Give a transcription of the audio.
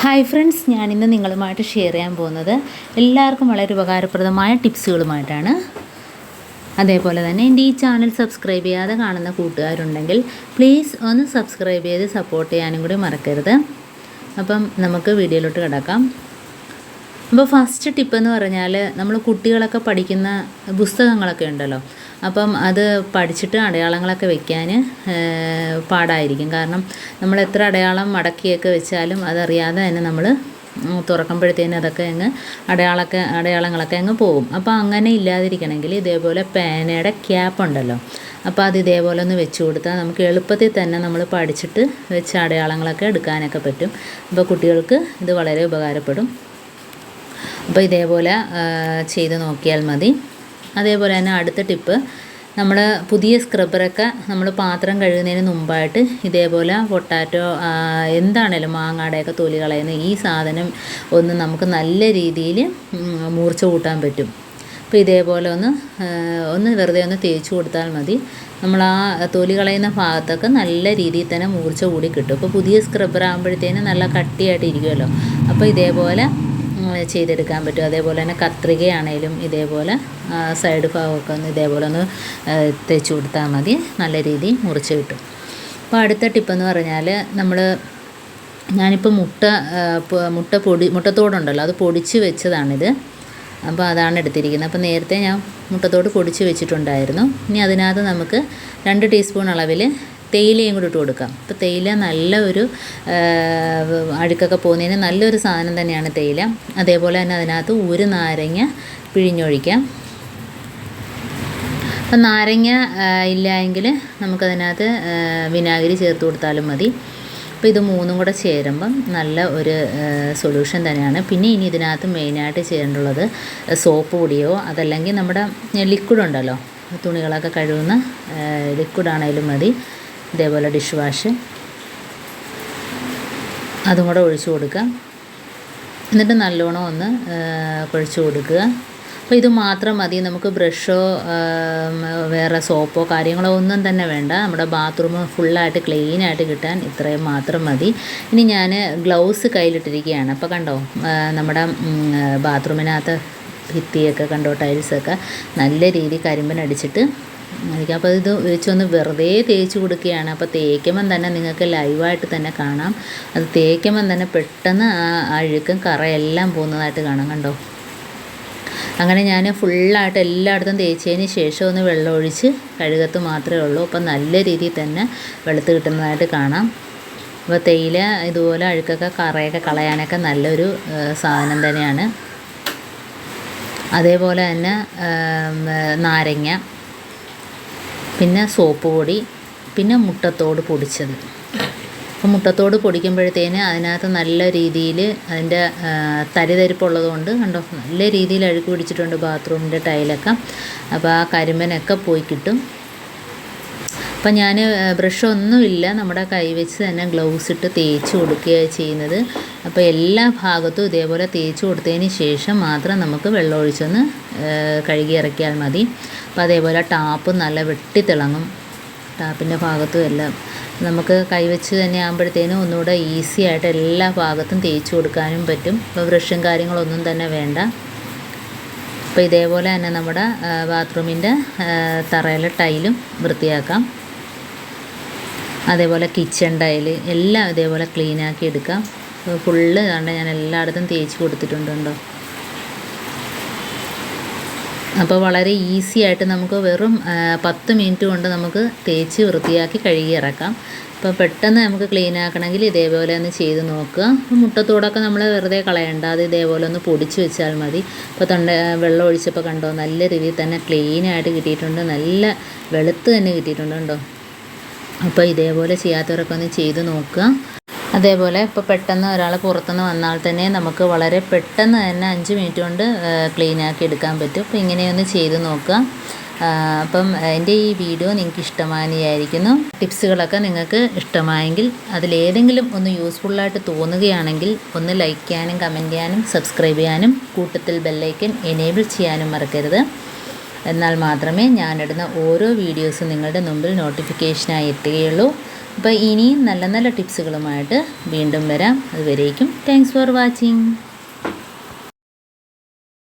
Hi friends ഞാനിന്ന് നിങ്ങളുമായിട്ട് share ചെയ്യാൻ പോകുന്നത് എല്ലാവർക്കും വളരെ ഉപകാരപ്രദമായ ടിപ്സുകളുമായിട്ടാണ് അതേപോലെ തന്നെ എന്റെ ഈ ചാനൽ സബ്സ്ക്രൈബ് ചെയ്യാതെ കാണുന്ന കൂട്ടുകാരുണ്ടെങ്കിൽ പ്ലീസ് ഒന്ന് സബ്സ്ക്രൈബ് ചെയ്ത് സപ്പോർട്ട് ചെയ്യാനും കൂടി മറക്കരുത്. അപ്പം നമുക്ക് വീഡിയോയിലോട്ട് കിടക്കാം. അപ്പോൾ ഫസ്റ്റ് ടിപ്പ് എന്ന് പറഞ്ഞാൽ നമ്മൾ കുട്ടികളൊക്കെ പഠിക്കുന്ന പുസ്തകങ്ങളൊക്കെ ഉണ്ടല്ലോ. അപ്പം അത് പഠിച്ചിട്ട് അടയാളങ്ങളൊക്കെ വെക്കാൻ പാടായിരിക്കും. കാരണം നമ്മൾ എത്ര അടയാളം മടക്കിയൊക്കെ വെച്ചാലും അതറിയാതെ തന്നെ നമ്മൾ തുറക്കുമ്പോഴത്തേന് അതൊക്കെ അങ്ങ് അടയാളൊക്കെ അടയാളങ്ങളൊക്കെ അങ്ങ് പോകും. അപ്പോൾ അങ്ങനെ ഇല്ലാതിരിക്കണമെങ്കിൽ ഇതേപോലെ പേനയുടെ ക്യാപ്പ് ഉണ്ടല്ലോ. അപ്പോൾ അത് ഇതേപോലെ ഒന്ന് വെച്ച് കൊടുത്താൽ നമുക്ക് എളുപ്പത്തിൽ തന്നെ നമ്മൾ പഠിച്ചിട്ട് വെച്ച അടയാളങ്ങളൊക്കെ എടുക്കാനൊക്കെ പറ്റും. അപ്പോൾ കുട്ടികൾക്ക് ഇത് വളരെ ഉപകാരപ്പെടും. അപ്പോൾ ഇതേപോലെ ചെയ്ത് നോക്കിയാൽ മതി. അതേപോലെ തന്നെ അടുത്ത ടിപ്പ് നമ്മൾ പുതിയ സ്ക്രബ്ബറൊക്കെ നമ്മൾ പാത്രം കഴുകുന്നതിന് മുമ്പായിട്ട് ഇതേപോലെ പൊട്ടാറ്റോ എന്താണേലും മാങ്ങാടെയൊക്കെ തൊലി കളയുന്ന ഈ സാധനം ഒന്ന് നമുക്ക് നല്ല രീതിയിൽ മൂർച്ച കൂട്ടാൻ പറ്റും. അപ്പോൾ ഇതേപോലെ ഒന്ന് ഒന്ന് വെറുതെ ഒന്ന് തേച്ച് കൊടുത്താൽ മതി. നമ്മൾ ആ തൊലി കളയുന്ന ഭാഗത്തൊക്കെ നല്ല രീതിയിൽ തന്നെ മൂർച്ച കൂടി കിട്ടും. അപ്പോൾ പുതിയ സ്ക്രബ്ബർ ആകുമ്പോഴത്തേനും നല്ല കട്ടിയായിട്ട് ഇരിക്കുമല്ലോ അപ്പോൾ ഇതേപോലെ ചെയ്തെടുക്കാൻ പറ്റും. അതേപോലെ തന്നെ കത്രികയാണേലും ഇതേപോലെ സൈഡ് ഭാഗമൊക്കെ ഒന്ന് ഇതേപോലെ ഒന്ന് തേച്ച് കൊടുത്താൽ മതി. നല്ല രീതിയിൽ മുറിച്ച് കിട്ടും. അപ്പോൾ അടുത്ത ടിപ്പെന്ന് പറഞ്ഞാൽ നമ്മൾ ഞാനിപ്പോൾ മുട്ട മുട്ട പൊടി മുട്ടത്തോടുണ്ടല്ലോ അത് പൊടിച്ച് വെച്ചതാണിത്. അപ്പോൾ അതാണ് എടുത്തിരിക്കുന്നത്. അപ്പോൾ നേരത്തെ ഞാൻ മുട്ടത്തോട് പൊടിച്ച് വെച്ചിട്ടുണ്ടായിരുന്നു. ഇനി അതിനകത്ത് നമുക്ക് രണ്ട് ടീസ്പൂൺ അളവിൽ തേയിലയും കൂടി ഇട്ട് കൊടുക്കാം. അപ്പോൾ തേയില നല്ല ഒരു അഴുക്കൊക്കെ പോകുന്നതിന് നല്ലൊരു സാധനം തന്നെയാണ് തേയില. അതേപോലെ തന്നെ അതിനകത്ത് ഒരു നാരങ്ങ പിഴിഞ്ഞൊഴിക്കാം. അപ്പം നാരങ്ങ ഇല്ല എങ്കിൽ നമുക്കതിനകത്ത് വിനാഗിരി ചേർത്ത് കൊടുത്താലും മതി. അപ്പോൾ ഇത് മൂന്നും കൂടെ ചേരുമ്പം നല്ല ഒരു സൊല്യൂഷൻ തന്നെയാണ്. പിന്നെ ഇനി ഇതിനകത്ത് മെയിനായിട്ട് ചെയ്യേണ്ടുള്ളത് സോപ്പ് പൊടിയോ അതല്ലെങ്കിൽ നമ്മുടെ ലിക്വിഡ് ഉണ്ടല്ലോ തുണികളൊക്കെ കഴുകുന്ന ലിക്വിഡാണേലും മതി. ഇതേപോലെ ഡിഷ് വാഷ്. അതും കൂടെ ഒഴിച്ചു കൊടുക്കുക. എന്നിട്ട് നല്ലോണം ഒന്ന് കുഴച്ച് കൊടുക്കുക. അപ്പോൾ ഇത് മാത്രം മതി. നമുക്ക് ബ്രഷോ വേറെ സോപ്പോ കാര്യങ്ങളോ ഒന്നും തന്നെ വേണ്ട. നമ്മുടെ ബാത്റൂം ഫുള്ളായിട്ട് ക്ലീനായിട്ട് കിട്ടാൻ ഇത്രയും മാത്രം മതി. ഇനി ഞാൻ ഗ്ലൗസ് കയ്യിലിട്ടിരിക്കുകയാണ്. അപ്പോൾ കണ്ടോ നമ്മുടെ ബാത്റൂമിനകത്ത് ഭിത്തിയൊക്കെ കണ്ടോ ടൈൽസൊക്കെ നല്ല രീതിയിൽ കരിമ്പനടിച്ചിട്ട് എനിക്ക് അപ്പോൾ ഇത് വെച്ചൊന്ന് വെറുതെ തേച്ച് കൊടുക്കുകയാണ്. അപ്പോൾ തേക്കുമ്പം തന്നെ നിങ്ങൾക്ക് ലൈവായിട്ട് തന്നെ കാണാം. അത് തേക്കുമ്പം തന്നെ പെട്ടെന്ന് ആ അഴുക്കും കറയെല്ലാം പോകുന്നതായിട്ട് കാണാം കണ്ടോ? അങ്ങനെ ഞാൻ ഫുള്ളായിട്ട് എല്ലായിടത്തും തേച്ചതിന് ശേഷം ഒന്ന് വെള്ളം ഒഴിച്ച് കഴുകത്ത് മാത്രമേ ഉള്ളൂ. അപ്പം നല്ല രീതിയിൽ തന്നെ വെളുത്ത് കിട്ടുന്നതായിട്ട് കാണാം. അപ്പോൾ തേയില ഇതുപോലെ അഴുക്കൊക്കെ കറയൊക്കെ കളയാനൊക്കെ നല്ലൊരു സാധനം തന്നെയാണ്. അതേപോലെ തന്നെ നാരങ്ങ. പിന്നെ സോപ്പ് പൊടി പിന്നെ മുട്ടത്തോട് പൊടിച്ചത്. അപ്പോൾ മുട്ടത്തോട് പൊടിക്കുമ്പോഴത്തേന് അതിനകത്ത് നല്ല രീതിയിൽ അതിന്റെ തരിതരിപ്പുള്ളത് കൊണ്ട് കണ്ടോ നല്ല രീതിയിൽ അഴുക്ക് പിടിച്ചിട്ടുണ്ട് ബാത്റൂമിന്റെ ടൈലൊക്കെ. അപ്പോൾ ആ കരിമ്പനൊക്കെ പോയി കിട്ടും. അപ്പം ഞാൻ ബ്രഷൊന്നുമില്ല. നമ്മുടെ കൈ വെച്ച് തന്നെ ഗ്ലൗസ് ഇട്ട് തേച്ച് കൊടുക്കുകയാണ് ചെയ്യുന്നത്. അപ്പോൾ എല്ലാ ഭാഗത്തും ഇതേപോലെ തേച്ച് കൊടുത്തതിന് ശേഷം മാത്രം നമുക്ക് വെള്ളം ഒഴിച്ചൊന്ന് കഴുകി ഇറക്കിയാൽ മതി. അപ്പോൾ അതേപോലെ ടാപ്പ് നല്ല വെട്ടിത്തിളങ്ങും. ടാപ്പിന്റെ ഭാഗത്തും എല്ലാം. നമുക്ക് കൈവച്ച് തന്നെ ആകുമ്പോഴത്തേനും ഒന്നുകൂടെ ഈസി ആയിട്ട് എല്ലാ ഭാഗത്തും തേച്ച് കൊടുക്കാനും പറ്റും. അപ്പോൾ ബ്രഷും കാര്യങ്ങളൊന്നും തന്നെ വേണ്ട. അപ്പോൾ ഇതേപോലെ തന്നെ നമ്മുടെ ബാത്റൂമിന്റെ തറയിലെ ടൈലും വൃത്തിയാക്കാം. അതേപോലെ കിച്ചൺ ടൈൽ എല്ലാം ഇതേപോലെ ക്ലീനാക്കി എടുക്കാം ഫുള്ള് കണ്ട് ഞാൻ എല്ലായിടത്തും തേച്ച് കൊടുത്തിട്ടുണ്ടോ അപ്പോൾ വളരെ ഈസി ആയിട്ട് നമുക്ക് വെറും പത്ത് മിനിറ്റ് കൊണ്ട് നമുക്ക് തേച്ച് വൃത്തിയാക്കി കഴുകി ഇറക്കാം. അപ്പോൾ പെട്ടെന്ന് നമുക്ക് ക്ലീൻ ആക്കണമെങ്കിൽ ഇതേപോലെ ഒന്ന് ചെയ്ത് നോക്കുക. മുട്ടത്തോടൊക്കെ നമ്മൾ വെറുതെ കളയണ്ട അത് ഇതേപോലെ ഒന്ന് പൊടിച്ച് വെച്ചാൽ മതി. ഇപ്പോൾ തൊണ്ട വെള്ളം ഒഴിച്ചപ്പോൾ കണ്ടോ? നല്ല രീതിയിൽ തന്നെ ക്ലീനായിട്ട് കിട്ടിയിട്ടുണ്ട്. നല്ല വെളുത്ത് തന്നെ കിട്ടിയിട്ടുണ്ട് കണ്ടോ? അപ്പോൾ ഇതേപോലെ ചെയ്യാത്തവരൊക്കെ ഒന്ന് ചെയ്ത് നോക്കുക. അതേപോലെ ഇപ്പോൾ പെട്ടെന്ന് ഒരാൾ പുറത്തുനിന്ന് വന്നാൽ തന്നെ നമുക്ക് വളരെ പെട്ടെന്ന് തന്നെ അഞ്ച് മിനിറ്റ് കൊണ്ട് ക്ലീൻ ആക്കി എടുക്കാൻ പറ്റും. അപ്പോൾ ഇങ്ങനെയൊന്ന് ചെയ്ത് നോക്കുക. അപ്പം എന്റെ ഈ വീഡിയോ നിങ്ങൾക്ക് ഇഷ്ടമാനിയായിരിക്കുന്നു ടിപ്സുകളൊക്കെ നിങ്ങൾക്ക് ഇഷ്ടമായെങ്കിൽ അതിലേതെങ്കിലും ഒന്ന് യൂസ്ഫുള്ളായിട്ട് തോന്നുകയാണെങ്കിൽ ഒന്ന് ലൈക്ക് ചെയ്യാനും കമന്റ് ചെയ്യാനും സബ്സ്ക്രൈബ് ചെയ്യാനും കൂട്ടത്തിൽ ബെല്ലൈക്കൻ എനേബിൾ ചെയ്യാനും മറക്കരുത്. എന്നാൽ മാത്രമേ ഞാനിടുന്ന ഓരോ വീഡിയോസും നിങ്ങളുടെ മുമ്പിൽ നോട്ടിഫിക്കേഷനായി എത്തുകയുള്ളൂ. അപ്പോൾ ഇനിയും നല്ല നല്ല ടിപ്സുകളുമായിട്ട് വീണ്ടും വരാം. അതുവരേക്കും താങ്ക്സ് ഫോർ വാച്ചിങ്